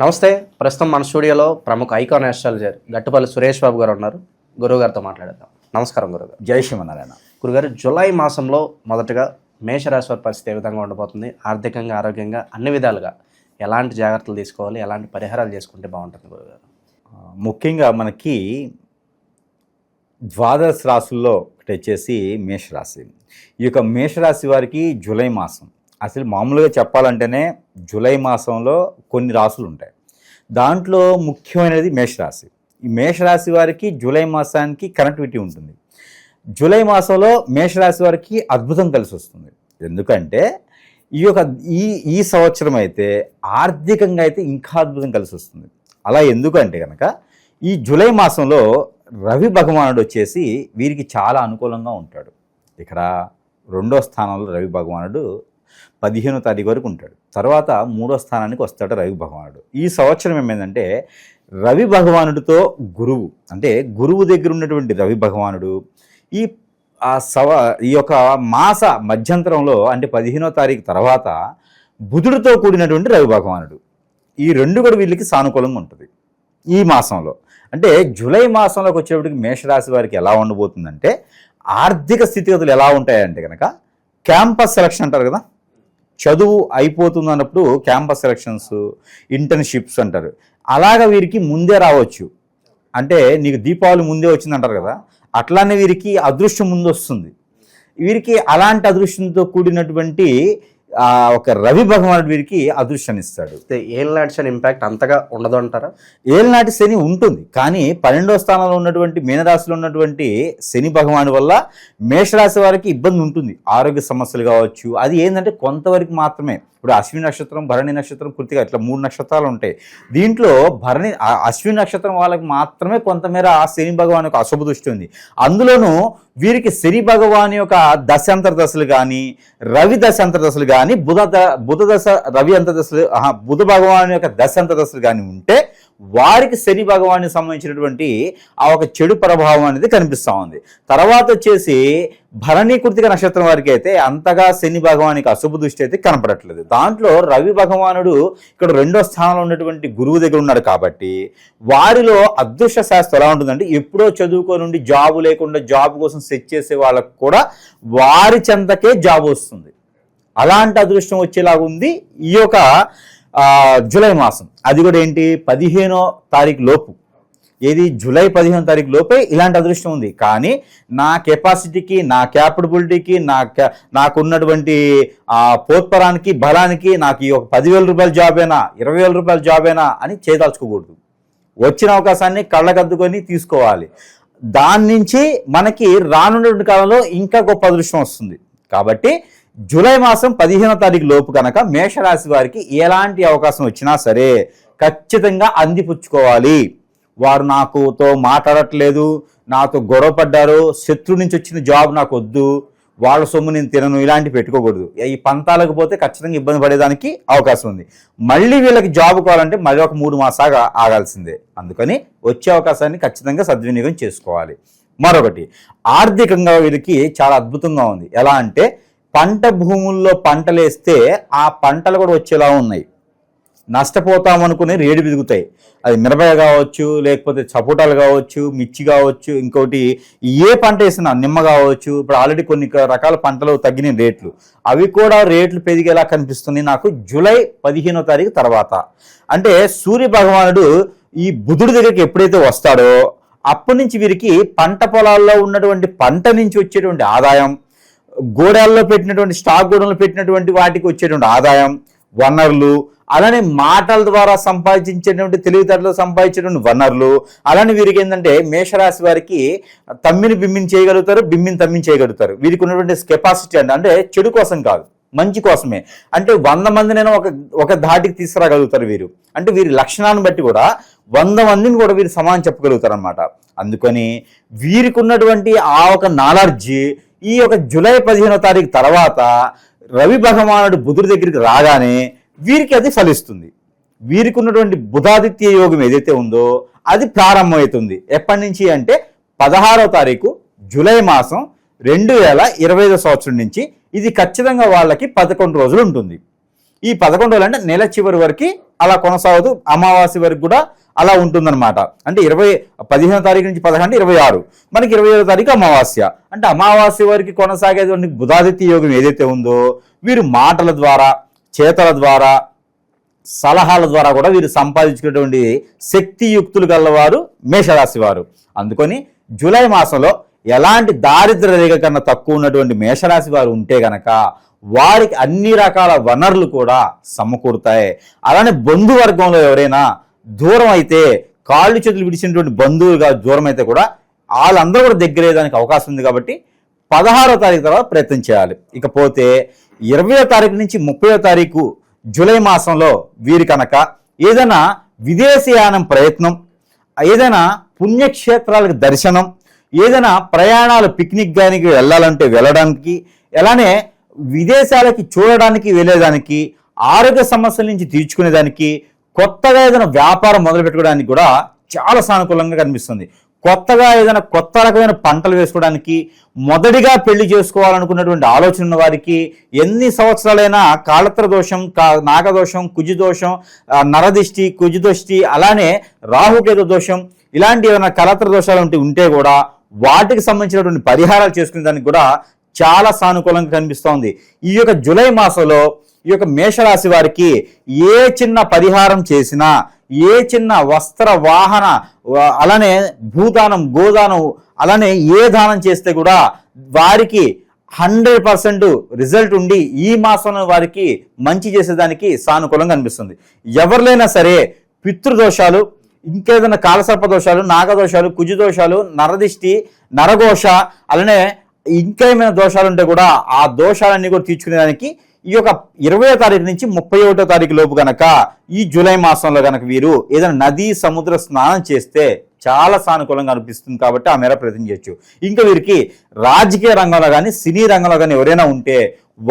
నమస్తే ప్రస్తుతం మన స్టూడియోలో ప్రముఖ ఐకాన్ ఆస్ట్రాలజర్ గట్టుపల్లి సురేష్ బాబు గారు ఉన్నారు. గురువు గారితో మాట్లాడదాం నమస్కారం గురుగారు జై శ్రీమన్నారాయణ. గురుగారు జూలై మాసంలో మొదటగా మేషరాశి వారి పరిస్థితి ఏ విధంగా ఉండబోతుంది? ఆర్థికంగా ఆరోగ్యంగా అన్ని విధాలుగా ఎలాంటి జాగ్రత్తలు తీసుకోవాలి? ఎలాంటి పరిహారాలు చేసుకుంటే బాగుంటుంది గురుగారు? ముఖ్యంగా మనకి ద్వాదశ రాశుల్లో ఒకటి వచ్చేసి మేషరాశి. ఈ యొక్క మేషరాశి వారికి జూలై మాసం అసలు మామూలుగా చెప్పాలంటేనే జూలై మాసంలో కొన్ని రాసులు ఉంటాయి. దాంట్లో ముఖ్యమైనది మేషరాశి. ఈ మేషరాశి వారికి జూలై మాసానికి కనెక్టివిటీ ఉంటుంది. జూలై మాసంలో మేషరాశి వారికి అద్భుతం కలిసి వస్తుంది. ఎందుకంటే ఈ యొక్క ఈ ఈ సంవత్సరం అయితే ఆర్థికంగా అయితే ఇంకా అద్భుతం కలిసి వస్తుంది. అలా ఎందుకంటే కనుక ఈ జూలై మాసంలో రవి భగవానుడు వచ్చేసి వీరికి చాలా అనుకూలంగా ఉంటాడు. ఇక్కడ రెండో స్థానంలో రవి భగవానుడు పదిహేనో తారీఖు వరకు ఉంటాడు. తర్వాత మూడో స్థానానికి వస్తాడు రవి భగవానుడు. ఈ సంవత్సరం ఏమైందంటే రవి భగవానుడితో గురువు అంటే గురువు దగ్గర ఉన్నటువంటి రవి భగవానుడు ఈ ఆ సవ ఈ యొక్క మాస మధ్యంతరంలో అంటే పదిహేనో తారీఖు తర్వాత బుధుడితో కూడినటువంటి రవి భగవానుడు. ఈ రెండు కూడా వీళ్ళకి సానుకూలంగా ఉంటుంది. ఈ మాసంలో. అంటే జూలై మాసంలోకి వచ్చేప్పటికి మేషరాశి వారికి ఎలా ఉండబోతుందంటే ఆర్థిక స్థితిగతులు ఎలా ఉంటాయంటే కనుక క్యాంపస్ సెలక్షన్ అంటారు కదా చదువు అయిపోతుంది అన్నప్పుడు క్యాంపస్ సెలక్షన్స్ ఇంటర్న్షిప్స్ అంటారు. అలాగ వీరికి ముందే రావచ్చు. అంటే నీకు దీపావళి ముందే వచ్చింది అంటారు కదా అట్లానే వీరికి అదృష్టం ముందు వస్తుంది వీరికి అలాంటి అదృష్టంతో కూడినటువంటి ఆ, ఒక రవి భగవానుడు వీరికి అదృష్టాన్ని ఇస్తాడు అయితే ఏం నడిచిన ఇంపాక్ట్ అంతగా ఉండదు అంటారా? ఏళ్ళనాటి శని ఉంటుంది కానీ పన్నెండో స్థానంలో ఉన్నటువంటి మీనరాశిలో ఉన్నటువంటి శని భగవాను వల్ల మేషరాశి వారికి ఇబ్బంది ఉంటుంది. ఆరోగ్య సమస్యలు కావచ్చు అది ఏంటంటే కొంతవరకు మాత్రమే. ఇప్పుడు అశ్విని నక్షత్రం భరణి నక్షత్రం కృతిగా ఇట్లా మూడు నక్షత్రాలు ఉంటాయి. దీంట్లో భరణి అశ్విని నక్షత్రం వాళ్ళకి మాత్రమే కొంతమేర శని భగవాన్ యొక్క అశుభ దృష్టి ఉంది. అందులోనూ వీరికి శని భగవాన్ యొక్క దశాంతర దశలు కానీ రవి దశాంతర దశలు కానీ బుధ ద- బుధ దశ రవి అంతర్దశలు బుధ భగవాన్ యొక్క దశాంతర దశలు కానీ ఉంటే వారికి శని భగవానికి సంబంధించినటువంటి ఆ ఒక చెడు ప్రభావం అనేది కనిపిస్తూ ఉంది. తర్వాత వచ్చేసి భరణీకృతిక నక్షత్రం వారికి అయితే అంతగా శని భగవానికి అశుభ దృష్టి అయితే కనపడట్లేదు. దాంట్లో రవి భగవానుడు ఇక్కడ రెండో స్థానంలో ఉన్నటువంటి గురువు దగ్గర ఉన్నాడు కాబట్టి వారిలో అదృష్ట శాస్త్రం ఎలా ఉంటుందంటే ఎప్పుడో చదువుకొని ఉండి జాబ్ లేకుండా జాబ్ కోసం సెట్ చేసే వాళ్ళకు కూడా వారి చెంతకే జాబ్ వస్తుంది. అలాంటి అదృష్టం వచ్చేలాగా ఉంది ఈ యొక్క జూలై మాసం. అది కూడా ఏంటి? పదిహేనో తారీఖు లోపు. ఏది? జూలై పదిహేనో తారీఖు లోపే ఇలాంటి అదృష్టం ఉంది. కానీ నా కెపాసిటీకి నా క్యాపబిలిటీకి నా నాకున్నటువంటి ఆ పోత్పరానికి బలానికి నాకు ఈ ఒక పదివేల రూపాయల జాబేనా ఇరవై వేల రూపాయల జాబేనా అని చేయదలుచుకోకూడదు వచ్చిన అవకాశాన్ని కళ్ళకద్దుకొని తీసుకోవాలి. దాని నుంచి మనకి రానున్న కాలంలో ఇంకా గొప్ప అదృష్టం వస్తుంది. కాబట్టి జూలై మాసం పదిహేనో తారీఖు లోపు కనుక మేషరాశి వారికి ఎలాంటి అవకాశం వచ్చినా సరే ఖచ్చితంగా అందిపుచ్చుకోవాలి. వారు నాకుతో మాట్లాడట్లేదు నాతో గొడవ పడ్డారు శత్రు నుంచి వచ్చిన జాబ్ నాకు వద్దు వాళ్ళ సొమ్ము నేను తినను ఇలాంటి పెట్టుకోకూడదు. ఈ పంతాలకు పోతే ఖచ్చితంగా ఇబ్బంది పడేదానికి అవకాశం ఉంది. మళ్ళీ వీళ్ళకి జాబ్ కావాలంటే మళ్ళీ ఒక మూడు మాసాగా ఆగాల్సిందే. అందుకని వచ్చే అవకాశాన్ని ఖచ్చితంగా సద్వినియోగం చేసుకోవాలి. మరొకటి ఆర్థికంగా వీళ్ళకి చాలా అద్భుతంగా ఉంది. ఎలా అంటే పంట భూముల్లో పంటలేస్తే ఆ పంటలు కూడా వచ్చేలా ఉన్నాయి. నష్టపోతాం అనుకుని రేడు పెరుగుతాయి. అది మిరపకాయ కావచ్చు లేకపోతే సపోటాలు కావచ్చు మిర్చి కావచ్చు ఇంకోటి ఏ పంట వేసినా నిమ్మ కావచ్చు ఇప్పుడు ఆల్రెడీ కొన్ని రకాల పంటలు తగ్గిన రేట్లు. అవి కూడా రేట్లు పెరిగేలా కనిపిస్తుంది నాకు జూలై పదిహేనో తారీఖు తర్వాత. అంటే సూర్య భగవానుడు ఈ బుధుడి దగ్గరికి ఎప్పుడైతే వస్తాడో అప్పటి నుంచి వీరికి పంట పొలాల్లో ఉన్నటువంటి పంట నుంచి వచ్చేటువంటి ఆదాయం గోడాల్లో పెట్టినటువంటి స్టాక్ గోడల్లో పెట్టినటువంటి వాటికి వచ్చేటువంటి ఆదాయం వనరులు అలానే మాటల ద్వారా సంపాదించేటువంటి తెలివితేటలు సంపాదించేటువంటి వనరులు అలానే వీరికి ఏంటంటే మేషరాశి వారికి తమ్మిని బిమ్మిని చేయగలుగుతారు బిమ్మిని తమ్మిని చేయగలుగుతారు. వీరికి ఉన్నటువంటి కెపాసిటీ అంటే అంటే చెడు కోసం కాదు మంచి కోసమే. అంటే వంద మందినైనా ఒక ఒక ధాటికి తీసుకురాగలుగుతారు వీరు. అంటే వీరి లక్షణాన్ని బట్టి కూడా వంద మందిని కూడా వీరు సమానం చెప్పగలుగుతారు అనమాట అందుకని వీరికి ఉన్నటువంటి ఆ ఒక నాలెడ్జ్ ఈ యొక్క జూలై పదిహేనో తారీఖు తర్వాత రవి భగవానుడు బుధుడి దగ్గరికి రాగానే వీరికి అది ఫలిస్తుంది. వీరికి ఉన్నటువంటి బుధాదిత్య యోగం ఏదైతే ఉందో అది ప్రారంభమవుతుంది. ఎప్పటి నుంచి అంటే పదహారో తారీఖు జూలై మాసం రెండు వేల ఇరవై ఐదో సంవత్సరం నుంచి ఇది ఖచ్చితంగా వాళ్ళకి పదకొండు రోజులు ఉంటుంది. ఈ పదకొండు రోజులు అంటే నెల చివరి వరకు అలా కొనసాగుతూ అమావాస్య వరకు కూడా అలా ఉంటుందన్నమాట. అంటే ఇరవై పదిహేనో తారీఖు నుంచి పదహారు అంటే ఇరవై ఆరు. మనకి ఇరవై ఏడో తారీఖు అమావాస్య. అంటే అమావాస్య వరకు కొనసాగేటువంటి బుధాదిత్య యోగం ఏదైతే ఉందో వీరు మాటల ద్వారా చేతల ద్వారా సలహాల ద్వారా కూడా వీరు సంపాదించుకునేటువంటి శక్తియుక్తులు గలవారు మేషరాశి వారు. అందుకని జూలై మాసంలో ఎలాంటి దారిద్ర రేఖ కన్నా తక్కువ ఉన్నటువంటి మేషరాశి వారు ఉంటే గనక వారికి అన్ని రకాల వనరులు కూడా సమకూరుతాయి. అలానే బంధువర్గంలో ఎవరైనా దూరం అయితే కాళ్ళు చేతులు విడిచినటువంటి బంధువులుగా దూరం అయితే కూడా వాళ్ళందరూ కూడా దగ్గరయ్యేదానికి అవకాశం ఉంది కాబట్టి పదహారో తారీఖు తర్వాత ప్రయత్నం చేయాలి. ఇకపోతే ఇరవయో తారీఖు నుంచి ముప్పయో తారీఖు జూలై మాసంలో వీరి కనుక ఏదైనా విదేశయానం ప్రయత్నం ఏదైనా పుణ్యక్షేత్రాలకు దర్శనం ఏదైనా ప్రయాణాలు పిక్నిక్ గానికి వెళ్ళాలంటే వెళ్ళడానికి అలానే విదేశాలకి చూడడానికి వెళ్ళేదానికి ఆరోగ్య సమస్యల నుంచి తీర్చుకునేదానికి కొత్తగా ఏదైనా వ్యాపారం మొదలు పెట్టుకోవడానికి కూడా చాలా సానుకూలంగా కనిపిస్తుంది. కొత్తగా ఏదైనా కొత్త రకమైన పంటలు వేసుకోవడానికి మొదటిగా పెళ్ళి చేసుకోవాలనుకున్నటువంటి ఆలోచన ఉన్న వారికి ఎన్ని సంవత్సరాలైనా కాళత్ర దోషం కా నాగదోషం కుజిదోషం నరదిష్టి కుజిదృష్టి అలానే రాహుకేతు దోషం ఇలాంటి ఏమైనా కళత్ర దోషాలు ఉంటే ఉంటే కూడా వాటికి సంబంధించినటువంటి పరిహారాలు చేసుకునే దానికి కూడా చాలా సానుకూలంగా కనిపిస్తోంది. ఈ యొక్క జులై మాసంలో ఈ యొక్క మేషరాశి వారికి ఏ చిన్న పరిహారం చేసినా ఏ చిన్న వస్త్ర వాహన అలానే భూదానం గోదానం అలానే ఏ దానం చేస్తే కూడా వారికి హండ్రెడ్ పర్సెంట్ రిజల్ట్ ఉండి ఈ మాసంలో వారికి మంచి చేసేదానికి సానుకూలంగా అనిపిస్తుంది ఎవరిలైనా సరే పితృదోషాలు ఇంకేదైనా కాలసర్ప దోషాలు నాగదోషాలు కుజు దోషాలు నరదిష్టి నరఘోష అలానే ఇంకేమైనా దోషాలు ఉంటే కూడా ఆ దోషాలన్నీ కూడా తీర్చుకునేదానికి ఈ యొక్క ఇరవై తారీఖు నుంచి ముప్పై ఒకటో తారీఖు లోపు గనక ఈ జూలై మాసంలో గనక వీరు ఏదైనా నది సముద్ర స్నానం చేస్తే చాలా సానుకూలంగా అనిపిస్తుంది కాబట్టి ఆ మేర ప్రయత్నం చేయొచ్చు. ఇంకా వీరికి రాజకీయ రంగంలో కానీ సినీ రంగంలో కానీ ఎవరైనా ఉంటే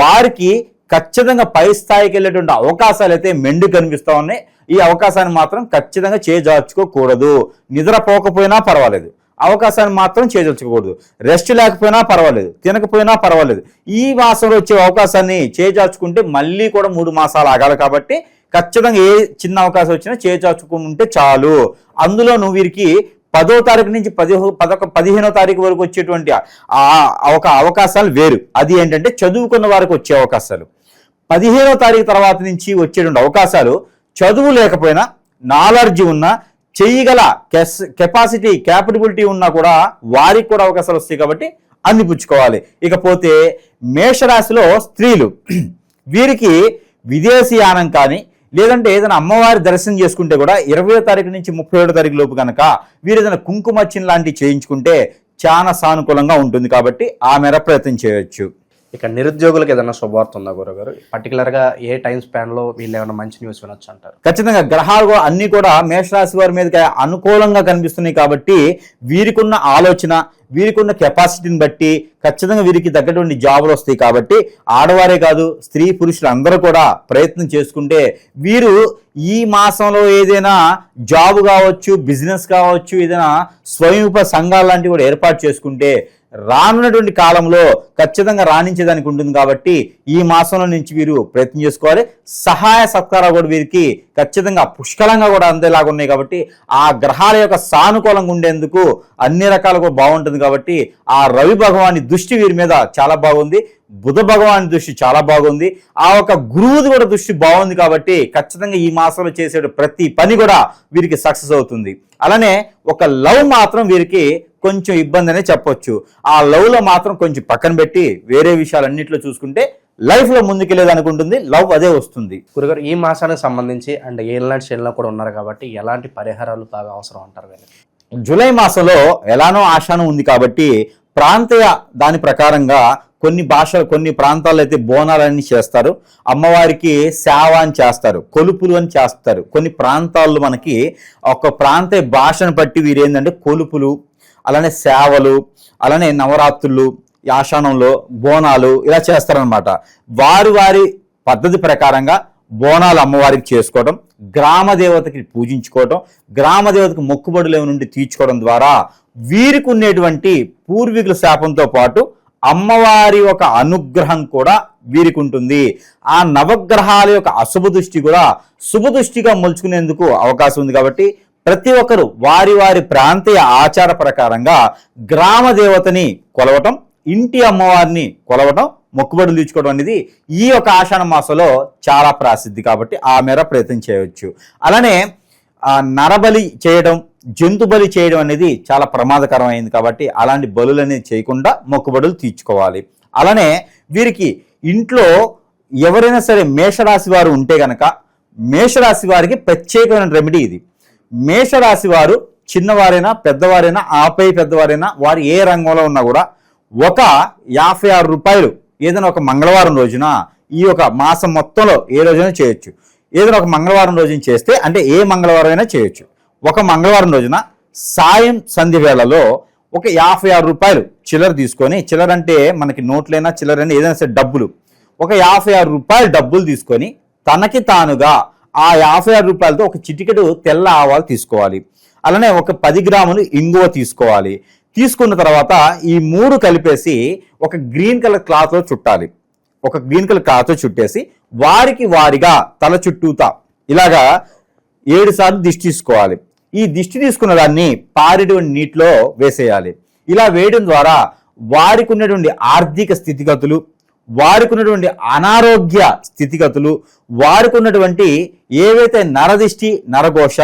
వారికి ఖచ్చితంగా పై స్థాయికి వెళ్ళేటువంటి అవకాశాలు అయితే మెండు కనిపిస్తూ ఉన్నాయి. ఈ అవకాశాన్ని మాత్రం ఖచ్చితంగా చేజార్చుకోకూడదు. నిద్రపోకపోయినా పర్వాలేదు. అవకాశాన్ని మాత్రం చేజల్చకూడదు రెస్ట్ లేకపోయినా పర్వాలేదు. తినకపోయినా పర్వాలేదు. ఈ మాసంలో వచ్చే అవకాశాన్ని చేజార్చుకుంటే మళ్ళీ కూడా మూడు మాసాలు ఆగాలి కాబట్టి ఖచ్చితంగా ఏ చిన్న అవకాశం వచ్చినా చేజార్చుకుంటే చాలు. చాలు నువ్వు వీరికి పదో తారీఖు నుంచి పదిహో పదొక పదిహేనో తారీఖు వరకు వచ్చేటువంటి ఒక అవకాశాలు వేరు. అది ఏంటంటే చదువుకున్న వారికి వచ్చే అవకాశాలు. పదిహేనో తారీఖు తర్వాత నుంచి వచ్చేటువంటి అవకాశాలు చదువు లేకపోయినా నాలెడ్జ్ ఉన్నా చేయగల కెస్ కెపాసిటీ క్యాపబిలిటీ ఉన్నా కూడా వారికి కూడా అవకాశాలు వస్తాయి కాబట్టి అందిపుచ్చుకోవాలి. ఇకపోతే మేషరాశిలో స్త్రీలు వీరికి విదేశీయానం కానీ లేదంటే ఏదైనా అమ్మవారి దర్శనం చేసుకుంటే కూడా ఇరవై తారీఖు నుంచి ముప్పై ఏడో తారీఖు లోపు కనుక వీరు ఏదైనా కుంకుమచ్చిన్ లాంటివి చేయించుకుంటే చాలా సానుకూలంగా ఉంటుంది కాబట్టి ఆ మేర ప్రయత్నం చేయొచ్చు. ఇక నిరుద్యోగులకు ఏదైనా శుభవార్త ఉందా గురుగారు? పర్టికులర్గా ఏ టైం స్పాన్లో వీళ్ళు ఏమైనా మంచి న్యూస్ వినొచ్చు అంటారు? ఖచ్చితంగా గ్రహాలు కూడా అన్ని కూడా మేషరాశి వారి మీద అనుకూలంగా కనిపిస్తున్నాయి కాబట్టి వీరికున్న ఆలోచన వీరికున్న కెపాసిటీని బట్టి ఖచ్చితంగా వీరికి తగ్గటువంటి జాబులు వస్తాయి కాబట్టి ఆడవారే కాదు స్త్రీ పురుషులు అందరూ కూడా ప్రయత్నం చేసుకుంటే వీరు ఈ మాసంలో ఏదైనా జాబ్ కావచ్చు బిజినెస్ కావచ్చు ఏదైనా స్వయంప సంఘాలు లాంటివి కూడా ఏర్పాటు చేసుకుంటే రానున్నటువంటి కాలంలో ఖచ్చితంగా రాణించేదానికి ఉంటుంది కాబట్టి ఈ మాసంలో నుంచి వీరు ప్రయత్నం చేసుకోవాలి. సహాయ సత్కారాలు కూడా వీరికి ఖచ్చితంగా పుష్కలంగా కూడా అందేలాగా ఉన్నాయి కాబట్టి ఆ గ్రహాల యొక్క సానుకూలంగా ఉండేందుకు అన్ని రకాలుగా బాగుంటుంది కాబట్టి ఆ రవి భగవాని దృష్టి వీరి మీద చాలా బాగుంది. బుధ భగవాని దృష్టి చాలా బాగుంది. ఆ ఒక గురువుది కూడా దృష్టి బాగుంది కాబట్టి ఖచ్చితంగా ఈ మాసంలో చేసే ప్రతి పని కూడా వీరికి సక్సెస్ అవుతుంది. అలానే ఒక లవ్ మాత్రం వీరికి కొంచెం ఇబ్బంది అనే చెప్పొచ్చు. ఆ లవ్లో మాత్రం కొంచెం పక్కన పెట్టి వేరే విషయాలన్నింటిలో చూసుకుంటే లైఫ్లో ముందుకెళ్ళేదానికి ఉంటుంది లవ్ అదే వస్తుంది. గురుగారు ఈ మాసానికి సంబంధించి అండ్ ఏళ్ళనాటి శనిలో కూడా ఉన్నారు కాబట్టి ఎలాంటి పరిహారాలు బాగా అవసరం అంటారు జూలై మాసంలో ఎలానో ఆశానం ఉంది కాబట్టి ప్రాంతీయ దాని ప్రకారంగా కొన్ని భాషలు కొన్ని ప్రాంతాల్లో అయితే బోనాలని చేస్తారు. అమ్మవారికి సేవ అని చేస్తారు కొలుపులు అని చేస్తారు. కొన్ని ప్రాంతాల్లో మనకి ఒక ప్రాంత భాషను బట్టి వీరు ఏంటంటే కొలుపులు అలానే సేవలు అలానే నవరాత్రులు యాషాణంలో బోనాలు ఇలా చేస్తారనమాట వారు వారి పద్ధతి ప్రకారంగా బోనాలు అమ్మవారికి చేసుకోవడం గ్రామ దేవతకి పూజించుకోవడం గ్రామ మొక్కుబడులు ఏమి నుండి తీర్చుకోవడం ద్వారా వీరికి ఉండేటువంటి పూర్వీకుల శాపంతో పాటు అమ్మవారి ఒక అనుగ్రహం కూడా వీరికి ఉంటుంది ఆ నవగ్రహాల యొక్క అశుభ దృష్టి కూడా శుభ దృష్టిగా మలుచుకునేందుకు అవకాశం ఉంది కాబట్టి ప్రతి ఒక్కరు వారి వారి ప్రాంతీయ ఆచార ప్రకారంగా గ్రామ దేవతని కొలవటం ఇంటి అమ్మవారిని కొలవటం మొక్కుబడులు తీర్చుకోవడం అనేది ఈ యొక్క ఆషాఢ మాసంలో చాలా ప్రసిద్ధి కాబట్టి ఆ మేర ప్రయత్నం చేయవచ్చు. అలానే నరబలి చేయడం జంతు బలి చేయడం అనేది చాలా ప్రమాదకరమైంది కాబట్టి అలాంటి బలులు అనేది చేయకుండా మొక్కుబడులు తీర్చుకోవాలి. అలానే వీరికి ఇంట్లో ఎవరైనా సరే మేషరాశి వారు ఉంటే గనక మేషరాశి వారికి ప్రత్యేకమైన రెమెడీ ఇది. మేషరాశి వారు చిన్నవారైనా పెద్దవారైనా ఆపై పెద్దవారైనా వారు ఏ రంగంలో ఉన్నా కూడా ఒక యాభై ఆరు రూపాయలు ఏదైనా ఒక మంగళవారం రోజున ఈ యొక్క మాసం మొత్తంలో ఏ రోజైనా చేయొచ్చు. ఏదైనా ఒక మంగళవారం రోజున చేస్తే అంటే ఏ మంగళవారం అయినా చేయొచ్చు. ఒక మంగళవారం రోజున సాయం సంధి వేళలో ఒక యాభై ఆరు రూపాయలు చిల్లర తీసుకొని చిల్లర అంటే మనకి నోట్లైనా చిల్లరైనా ఏదైనా సరే డబ్బులు. ఒక యాభై ఆరు రూపాయలు డబ్బులు తీసుకొని తనకి తానుగా ఆ యాభై ఆరు రూపాయలతో ఒక చిటికెడు తెల్ల ఆవాలు తీసుకోవాలి. అలానే ఒక పది గ్రాములు ఇంగువ తీసుకోవాలి. తీసుకున్న తర్వాత ఈ మూడు కలిపేసి ఒక గ్రీన్ కలర్ క్లాత్లో చుట్టాలి. ఒక గ్రీన్ కలర్ క్లాత్లో చుట్టేసి వారికి వారిగా తల చుట్టూతా. ఇలాగా ఏడు సార్లు దిష్టి తీసుకోవాలి. ఈ దిష్టి తీసుకున్న దాన్ని పారేటువంటి నీటిలో వేసేయాలి. ఇలా వేయడం ద్వారా వారికి ఉన్నటువంటి ఆర్థిక స్థితిగతులు వారికి ఉన్నటువంటి అనారోగ్య స్థితిగతులు వారికి ఉన్నటువంటి ఏవైతే నరదిష్టి నరఘోష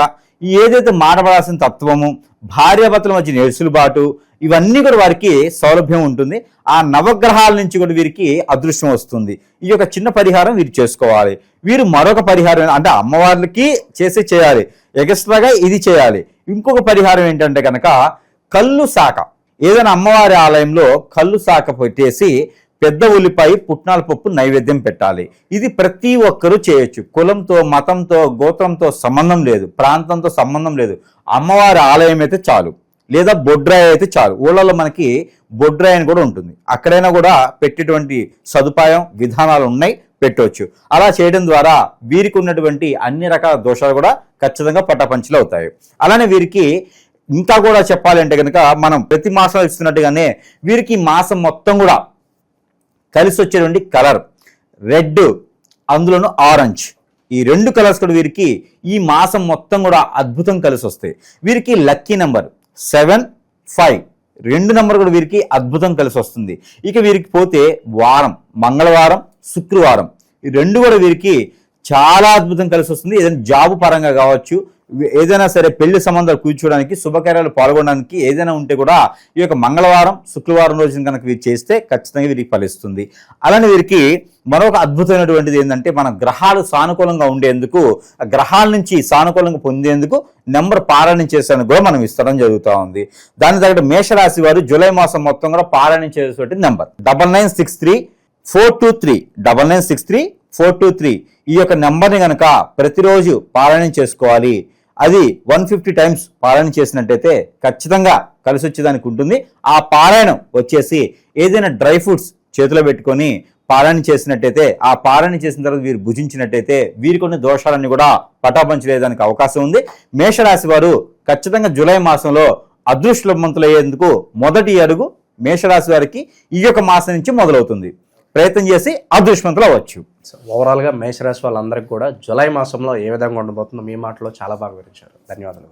ఏదైతే మాటపడాల్సిన తత్వము భార్యాభర్తల మధ్య నెరుసులుబాటు ఇవన్నీ కూడా వారికి సౌలభ్యం ఉంటుంది. ఆ నవగ్రహాల నుంచి కూడా వీరికి అదృష్టం వస్తుంది. ఈ యొక్క చిన్న పరిహారం వీరు చేసుకోవాలి. వీరు మరొక పరిహారం అంటే అమ్మవార్లకి చేసి చేయాలి. ఎక్స్ట్రాగా ఇది చేయాలి. ఇంకొక పరిహారం ఏంటంటే కనుక కళ్ళు శాఖ ఏదైనా అమ్మవారి ఆలయంలో కళ్ళు శాఖ పెట్టేసి పెద్ద ఉల్లిపాయ పుట్నాల పప్పు నైవేద్యం పెట్టాలి. ఇది ప్రతి ఒక్కరూ చేయొచ్చు. కులంతో మతంతో గోత్రంతో సంబంధం లేదు. ప్రాంతంతో సంబంధం లేదు. అమ్మవారి ఆలయం అయితే చాలు. లేదా బొడ్రాయి అయితే చాలు. ఊళ్ళలో మనకి బొడ్రాయి అని కూడా ఉంటుంది. అక్కడైనా కూడా పెట్టేటువంటి సదుపాయం విధానాలు ఉన్నాయి. పెట్టవచ్చు అలా చేయడం ద్వారా వీరికి ఉన్నటువంటి అన్ని రకాల దోషాలు కూడా ఖచ్చితంగా పట్టపంచులు అవుతాయి. అలానే వీరికి ఇంకా కూడా చెప్పాలంటే కనుక మనం ప్రతి మాసం ఇస్తున్నట్టుగానే వీరికి మాసం మొత్తం కూడా కలిసి వచ్చేటువంటి కలర్ రెడ్ అందులోను ఆరెంజ్ ఈ రెండు కలర్స్ కూడా వీరికి ఈ మాసం మొత్తం కూడా అద్భుతం కలిసి వస్తాయి. వీరికి లక్కీ నెంబర్ సెవెన్ ఫైవ్ రెండు నెంబర్ కూడా వీరికి అద్భుతం కలిసి వస్తుంది. ఇక వీరికి పోతే వారం మంగళవారం శుక్రవారం. ఈ రెండు కూడా వీరికి చాలా అద్భుతం కలిసి వస్తుంది. ఏదైనా జాబ్ పరంగా కావచ్చు ఏదైనా సరే పెళ్ళి సంబంధాలు కూర్చోడానికి శుభకార్యాలు పాల్గొనడానికి ఏదైనా ఉంటే కూడా ఈ యొక్క మంగళవారం శుక్రవారం రోజున కనుక వీరు చేస్తే ఖచ్చితంగా వీరికి ఫలిస్తుంది. అలానే వీరికి మరొక అద్భుతమైనటువంటిది ఏంటంటే మన గ్రహాలు సానుకూలంగా ఉండేందుకు ఆ గ్రహాల నుంచి సానుకూలంగా పొందేందుకు నెంబర్ పారాయణం చేసేందుకు కూడా మనం ఇస్తడం జరుగుతూ ఉంది. దాని తగ్గట్టు మేషరాశి వారు జూలై మాసం మొత్తం కూడా పారాయణం చేసేటువంటి number. Double nine six three four two three double nine six three four two three ఈ యొక్క నెంబర్ని కనుక ప్రతిరోజు పారాయణం చేసుకోవాలి. అది వన్ ఫిఫ్టీ టైమ్స్ పారాయణ చేసినట్టయితే ఖచ్చితంగా కలిసి వచ్చేదానికి ఉంటుంది. ఆ పారాయణం వచ్చేసి ఏదైనా డ్రై ఫ్రూట్స్ చేతిలో పెట్టుకొని పారాయణ చేసినట్టయితే ఆ పారాయణ చేసిన తర్వాత వీరు భుజించినట్టయితే వీరి కొన్ని దోషాలన్నీ కూడా పటాపంచలేదానికి అవకాశం ఉంది. మేషరాశి వారు ఖచ్చితంగా జూలై మాసంలో అదృష్టవంతులయ్యేందుకు మొదటి అడుగు మేషరాశి వారికి ఈ యొక్క మాసం నుంచి మొదలవుతుంది. ప్రయత్నం చేసి అదృష్టవంతులు అవ్వచ్చు. సో ఓవరాల్గా మేషరాశి వాళ్ళందరికీ కూడా జూలై మాసంలో ఏ విధంగా ఉండబోతుందో మీ మాటలో చాలా బాగా వివరించారు. ధన్యవాదాలు